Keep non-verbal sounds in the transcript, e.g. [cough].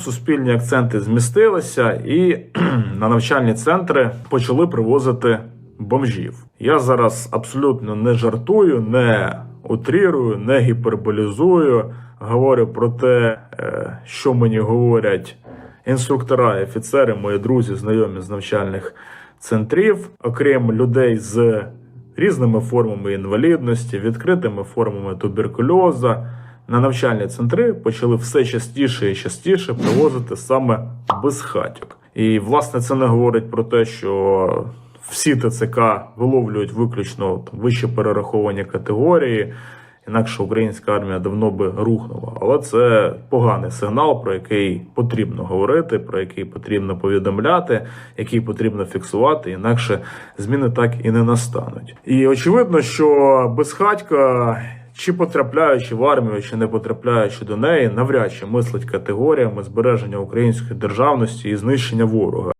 Суспільні акценти змістилися, і [clears throat] на навчальні центри почали привозити бомжів. Я зараз абсолютно не жартую, не утрірую, не гіперболізую. Говорю про те, е, що мені говорять інструктора офіцери, мої друзі, знайомі з навчальних центрів, окрім людей з різними формами інвалідності, відкритими формами туберкульоза. На навчальні центри почали все частіше і частіше привозити саме безхатьок. І власне це не говорить про те, що всі ТЦК виловлюють виключно вище перераховані категорії. Інакше українська армія давно би рухнула. Але це поганий сигнал, про який потрібно говорити, про який потрібно повідомляти, який потрібно фіксувати, інакше зміни так і не настануть. І очевидно, що безхатька, чи потрапляючи в армію, чи не потрапляючи до неї, навряд чи мислить категоріями збереження української державності і знищення ворога.